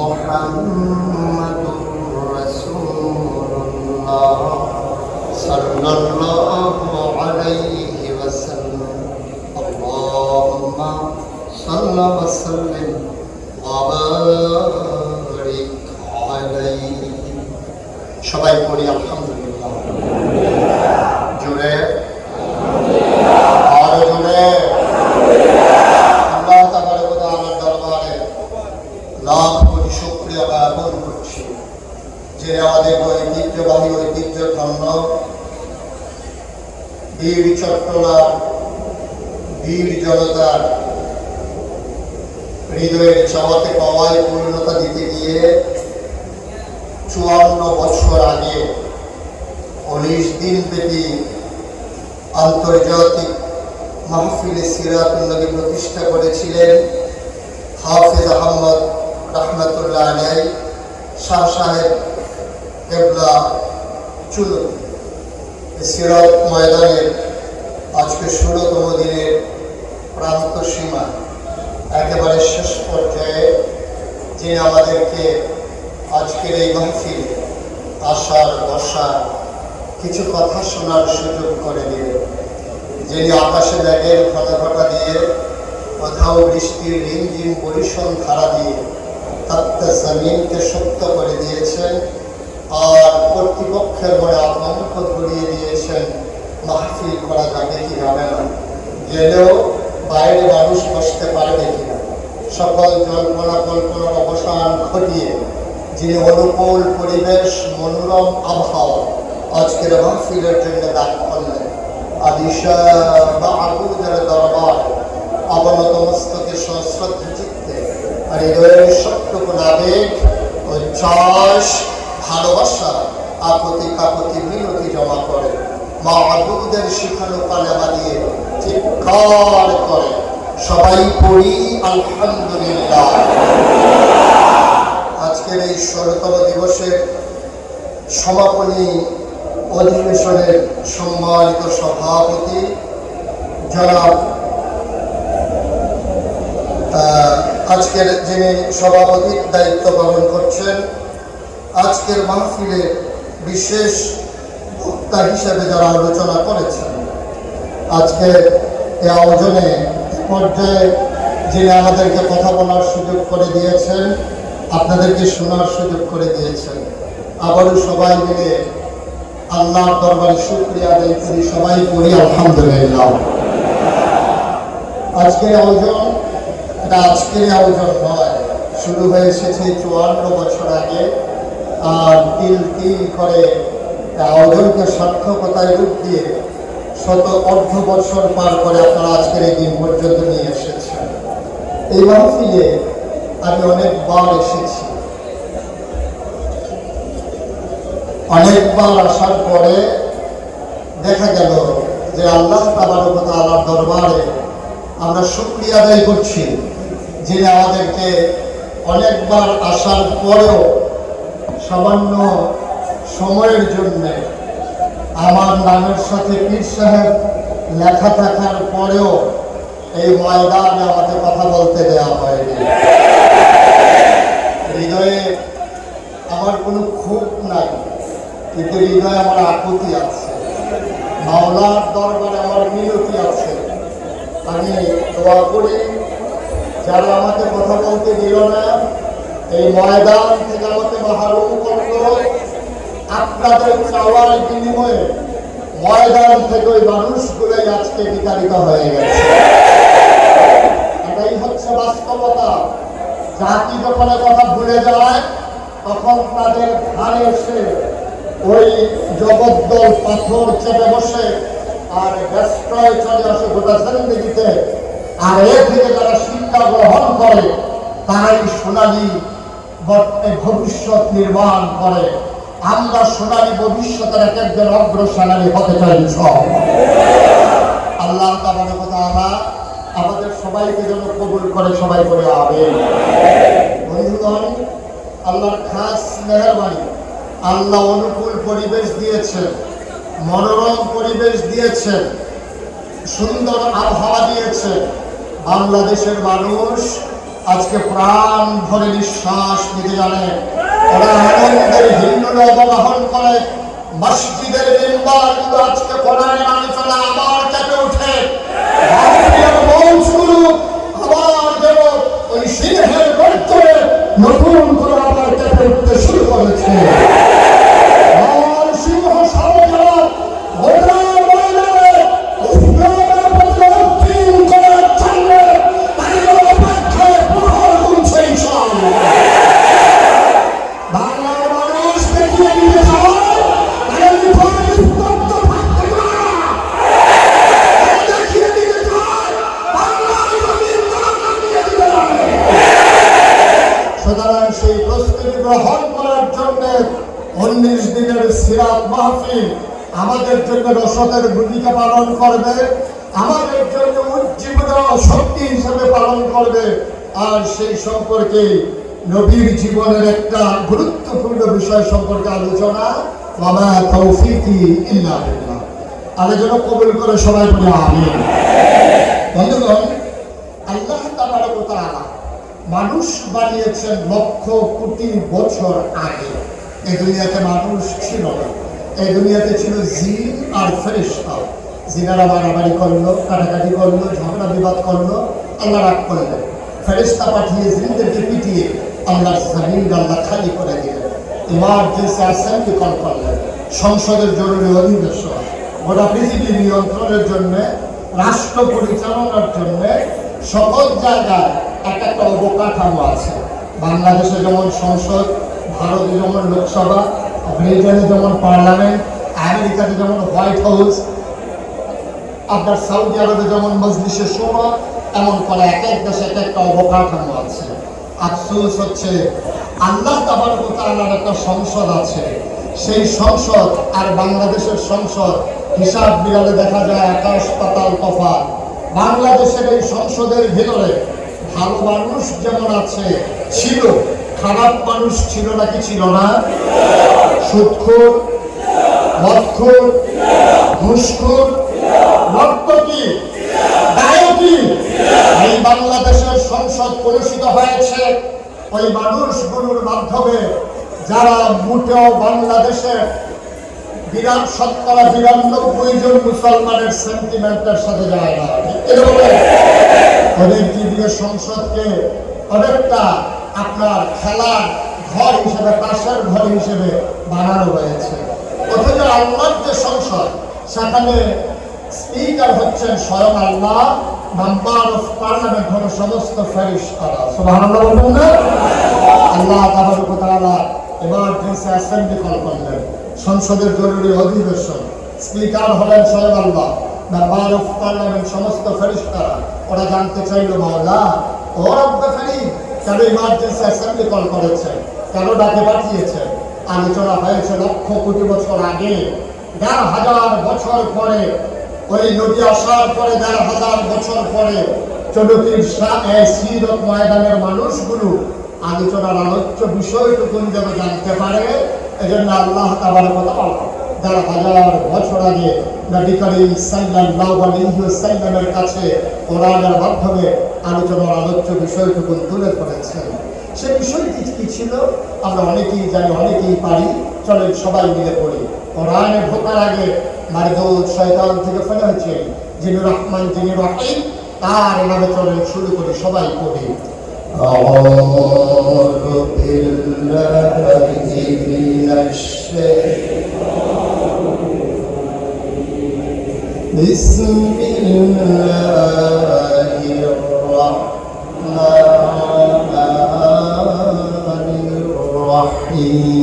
محمد رسول الله صلى الله عليه وسلم اللهم صل وسلم وبارك عليه সবাই পড়ি আলহামদুলিল্লাহ ঐতিহ্যবাহী ঐতিহ্য ধন্য বীর চট্টলার বীর জনতার হৃদয়ের চাওয়াতে পাওয়ায় পূর্ণতা দিতে গিয়ে চুয়ান্ন বছর আগে উনিশ দিন ব্যাপী আন্তর্জাতিক মাহফিলে সিরাতুল্নবী প্রতিষ্ঠা করেছিলেন হাফিজ আহমদ রহমতুল্লাহ আলাই শাহ সাহেব কেবলা, চুলু সিরাত ময়দানের আজকে ষোলোতম দিনের প্রান্ত সীমা, একেবারে শেষ পর্যায়ে যিনি আমাদেরকে আজকের এই মাহফিলে আসার বসার কিছু কথা শোনার সুযোগ করে দিলেন। যিনি আকাশে ব্যাগের ঘটা ঘটা দিয়ে কোথাও বৃষ্টির রিমঝিম বরিশন ধারা দিয়ে তাত্তা জমিনকে শক্ত করে দিয়েছেন আর কর্তৃপক্ষের মনে আতঙ্ক ধরিয়ে দিয়েছেন, মাহফিল করা যাবে কি যাবে না? গেলেও বাইরে মানুষ বসতে পারবে কিনা সকল জল্পনা কল্পনার অবসান ঘটিয়ে যিনি অনুকূল পরিবেশ, মনোরম আবহাওয়া আজকের মাহফিলের জন্য দান করলেন। আদিশা বা আবুদের দরবার অবনত মস্তকে সশ্রদ্ধ চিত্তে আর হৃদয়ের সত্যকুন আবেগ উচ্ছ্বাস ভালোবাসা আপত্তি কাপতি মিনতি জমা করে। মা আবুদের শিখানো কালেমা দিয়ে চিৎকার করে। সবাই পড়ি, আলহামদুলিল্লাহ। আজকের এই ষোলতম দিবসের সমাপনী অধিবেশনের সম্মানিত সভাপতি জনাব আজকের যিনি সভাপতির দায়িত্ব পালন করছেন আজকের মাহফিলে বিশেষ বক্তা হিসেবে যারা আলোচনা করেছেন, আজকে এই আয়োজনে এ পর্যায়ে যিনি আমাদেরকে কথা বলার সুযোগ করে দিয়েছেন, আপনাদেরকে শোনার সুযোগ করে দিয়েছেন। আবারও সবাই মিলে আল্লাহর দরবারে শুক্রিয়া আদায় করি, সবাই করি আলহামদুলিল্লাহ। আজকের আয়োজন, এটা আজকের আয়োজন নয়, শুরু হয়ে এসেছে চুয়ান্ন বছর আগে। আর তিল তিল করে আয়োজনকে সার্থকতায় রূপ দিয়ে শত অর্ধ বছর পার করে আপনারা আজকের এই দিন পর্যন্ত নিয়ে এসেছেন। এই মাহফিলে আমি অনেকবার এসেছি। অনেকবার আসার পরে দেখা গেল যে আল্লাহ তাবারকতা আল্লাহর দরবারে আমরা শুক্রিয়া আদায় করছি, যিনি আমাদেরকে অনেকবার আসার পরেও সামান্য সময়ের জন্য আমার নামের সাথে পীর সাহেব লেখা থাকার পরেও এই ময়দানে আমাকে কথা বলতে দেওয়া হয়নি। হৃদয়ে আমার কোনো ক্ষোভ নাই, কিন্তু হৃদয়ে আমার আকুতি আছে। মাওলার দরবারে আমার মিনতি আছে। আমি দোয়া করি, যারা আমাকে কথা বলতে দিল না এই ময়দান থেকে আমাকে মাহরুম করল আপনাদের চাওয়ার বিনিময়ে ময়দান থেকে ওই মানুষগুলোই আজকে বিতাড়িত হয়ে গেছে। এটাই হচ্ছে বাস্তবতা। জাতি যখন কথা ভুলে যায়, তখন তাদের ধারে এসে ওই জগদ্দল পাথর চেপে বসে আর ব্যস্তয় চলে আসে গোটা জিন্দিগিতে আর এ থেকে যারা শিক্ষা গ্রহণ করে, তারাই সোনালী ভবিষ্যৎ নির্মাণ করে। আমরা সোনালী ভবিষ্যতের এক একজন অগ্রসেনানী হতে চাই সব আল্লাহ তাআলা আমাদের সবাইকে যেন কবুল করে সবাই করে আবে আল্লাহর খাস মেহরবানি, আল্লাহ অনুকূল পরিবেশ দিয়েছেন, মনোরম পরিবেশ দিয়েছেন, সুন্দর আবহাওয়া দিয়েছেন। বাংলাদেশের মানুষ আজকে প্রাণ ভরে নিঃশ্বাস নিতে জানে। ওরা আনন্দের হিন্দুরা অবগাহন করে। মসজিদের মেম্বার কিন্তু আজকে কোরআনে মানে ফেলা আবার চেপে উঠে রাষ্ট্রীয় সিরাত মাহফিল আমাদের জন্য রসদের ভূমিকা পালন করবে, আমাদের জন্য উজ্জীবিত শক্তি হিসেবে পালন করবে। আর সেই সম্পর্কে নবীর জীবনের একটা গুরুত্বপূর্ণ বিষয় সম্পর্কে আলোচনা বাবা তৌফিকি ইল্লা আলোচনা কবুল করে সবাই বলে আমিন। বন্ধুগণ, আল্লাহ মানুষ বানিয়েছেন লক্ষ কোটি বছর আগে। এই দুনিয়াতে মানুষ ছিল না। এই দুনিয়াতে ছিল জিন আর ফেরেশতা। জিনারা মারামারি করল, কাটাকাটি করল, ঝগড়া বিবাদ করল, আল্লাহ রাগ করলেন ফেরেশতা পাঠিয়ে জিনদেরকে পিটিয়ে আল্লাহর জমিন আল্লাহ খালি করে দিলেন। ইমার্জেন্সি অ্যাসেম্বলি কল করলেন, সংসদের জরুরি অধিবেশন। গোটা পৃথিবী নিয়ন্ত্রণের জন্য, রাষ্ট্র পরিচালনার জন্য সকল জায়গায় এক একটা অবকাঠামো আছে। বাংলাদেশে যেমন সংসদ ভারতে যেমন লোকসভা ব্রিটেনে যেমন পার্লামেন্ট, আমেরিকাতে যেমন হোয়াইট হাউস আপনার সৌদি আরবে যেমন মজলিসে শোনা এমন করে এক এক দেশে এক একটা অবকাঠামো আছে। আফসোস হচ্ছে, আল্লাহ তাবার একটা সংসদ আছে। সেই সংসদ আর বাংলাদেশের সংসদ হিসাব বিড়ালে দেখা যায় আকাশ পাতাল তফাৎ বাংলাদেশের এই সংসদের ভিতরে ভালো মানুষ যেমন আছে, ছিল খারাপ মানুষ ছিল নাকি ছিল না? সুদখোর মদখোর ঘুষখোর নর্তকী গায়কী এই বাংলাদেশের সংসদ কলুষিত হয়েছে ওই মানুষগুলোর মাধ্যমে যারা মোটেও বাংলাদেশের বিরাট শতকরা বিরানব্বই জন মুসলমানের সেন্টিমেন্টের সাথে যায় না। ওদের দিয়ে সংসদকে অনেকটা আপনার খেলার ঘর হিসেবে, পাশের ঘর হিসেবে বানানো হয়েছে। অথচ আল্লাহর যে সংসদ, সেখানে স্পিকার হচ্ছেন স্বয়ং আল্লাহ সমস্ত জরুরি অধিবেশন। স্পিকার হলেন আল্লাহ সমস্ত ওরা জানতে চাইল, মাওলা, ও রব্বে কেন ইমার্জেন্সি অ্যাসেম্বলি কল করেছেন কেন ডাকে পাঠিয়েছেন আলোচনা হয়েছে লক্ষ কোটি বছর আগে। দেড় হাজার বছর পরে, ওই নদী আসার পরে, দেড় হাজার বছর পরে চলতির সিরত ময়দানের মানুষগুলো আলোচনার আলোচ্য বিষয়টুকু যেন জানতে পারে, এজন্য আল্লাহ তাবার কথা বলো দেড় হাজার বছর আগে নবী করিম সাল্লাল্লাহু আলাইহি ওয়াসাল্লামের কাছে কোরআনের মাধ্যমে আলোচনার আলোচ্য বিষয়টুকু তুলে ধরেছেন সে বিষয়টি কি ছিল আমরা অনেকেই জানি অনেকেই পারি চলেন সবাই মিলে পড়ি কোরআনে ঢোকার আগে মারদৌদ শয়তান থেকে ফেলে হয়েছে যিনি রহমান যিনি রহিম তার নামে চলেন শুরু করি সবাই পড়ি أعوذ بالله من الشيطان بسم الله الرحمن الرحيم